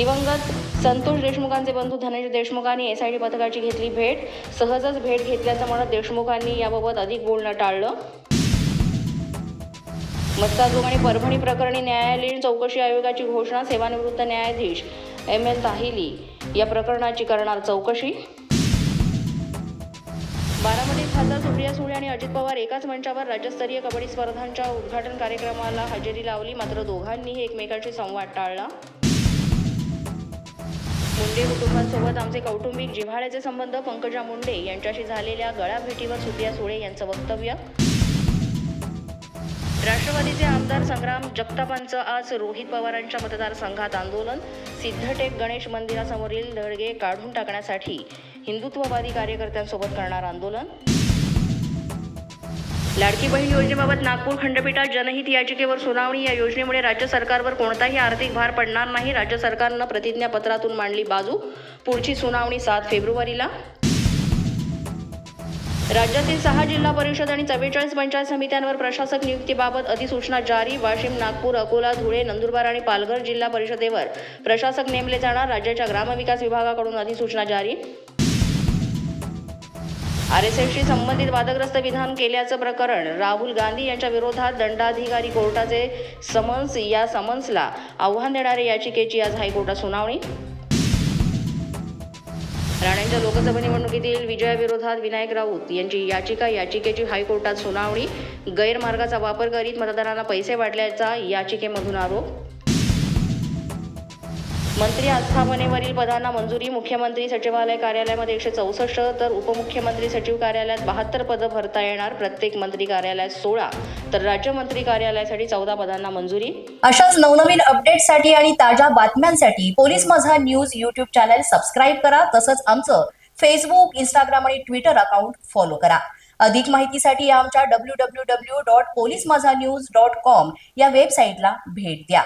दिवंगत संतोष देशमुखांचे बंधू धनंजय देशमुखांनी एस आय डी पथकाची घेतली भेट. सहजच भेट घेतल्याचं म्हणत देशमुखांनी याबाबत अधिक बोलणं टाळलं. मस्ताजोग आणि परभणी प्रकरणी न्यायालयीन चौकशी आयोगाची घोषणा सेवानिवृत्त न्यायाधीश एम एल ताहिली या प्रकरणाची करणार चौकशी. बारामतीत खासदार सुप्रिया सुळे आणि अजित पवार एकाच मंचावर राज्यस्तरीय कबड्डी स्पर्धांच्या उद्घाटन कार्यक्रमाला हजेरी लावली मात्र दोघांनीही एकमेकांशी संवाद टाळला. मुंडे कुटुंबांसोबत आमचे कौटुंबिक जिव्हाळ्याचे संबंध पंकजा मुंडे यांच्याशी झालेल्या गळाभेटीवर सुप्रिया सुळे यांचं वक्तव्य. राष्ट्रवादीचे आमदार संग्राम जगतापांचं आज रोहित पवारांच्या मतदारसंघात आंदोलन. सिद्धटेक गणेश मंदिरासमोरील दडगे काढून टाकण्यासाठी हिंदुत्ववादी कार्यकर्त्यांसोबत करणार आंदोलन. लाडकी बहीण योजनेबाबत नागपूर खंडपीठात जनहित याचिकेवर सुनावणी या योजनेमुळे राज्य सरकारवर कोणताही आर्थिक भार पडणार नाही. राज्य सरकारनं प्रतिज्ञापत्रातून मांडली बाजू. पुढची सुनावणी सात फेब्रुवारीला. राज्यातील सहा जिल्हा परिषद आणि चव्वेचाळीस पंचायत समित्यांवर प्रशासक नियुक्तीबाबत अधिसूचना जारी. वाशिम नागपूर अकोला धुळे नंदुरबार आणि पालघर जिल्हा परिषदेवर प्रशासक नेमले जाणार. राज्याच्या ग्रामविकास विभागाकडून अधिसूचना जारी. आर एस एसशी संबंधित वादग्रस्त विधान केल्याचं प्रकरण राहुल गांधी यांच्या विरोधात दंडाधिकारी कोर्टाचे समन्स या समन्सला आव्हान देणाऱ्या याचिकेची आज हायकोर्टात सुनावणी. राणेंच्या लोकसभा निवडणुकीतील विजयाविरोधात विनायक राऊत यांची याचिका याचिकेची हायकोर्टात सुनावणी. गैरमार्गाचा वापर करीत मतदारांना पैसे वाटल्याचा याचिकेमधून आरोप. मंत्री आस्थापनेवरील पदांना मंजुरी मुख्यमंत्री सचिवालय कार्यालयामध्ये एकशे चौसष्ट तर उपमुख्यमंत्री सचिव कार्यालयात बहात्तर पदं भरता येणार प्रत्येक मंत्री कार्यालयात सोळा. तर राज्यमंत्री कार्यालयासाठी चौदा पदांना मंजुरी. अशाच नवनवीन अपडेट्ससाठी आणि ताज्या बातम्यांसाठी police Majha news YouTube channel subscribe करा तसंच आमचं फेसबुक इंस्टाग्राम आणि ट्विटर अकाउंट फॉलो करा. अधिक माहितीसाठी आमच्या W W W dot police Majha news dot com या वेबसाईटला भेट द्या.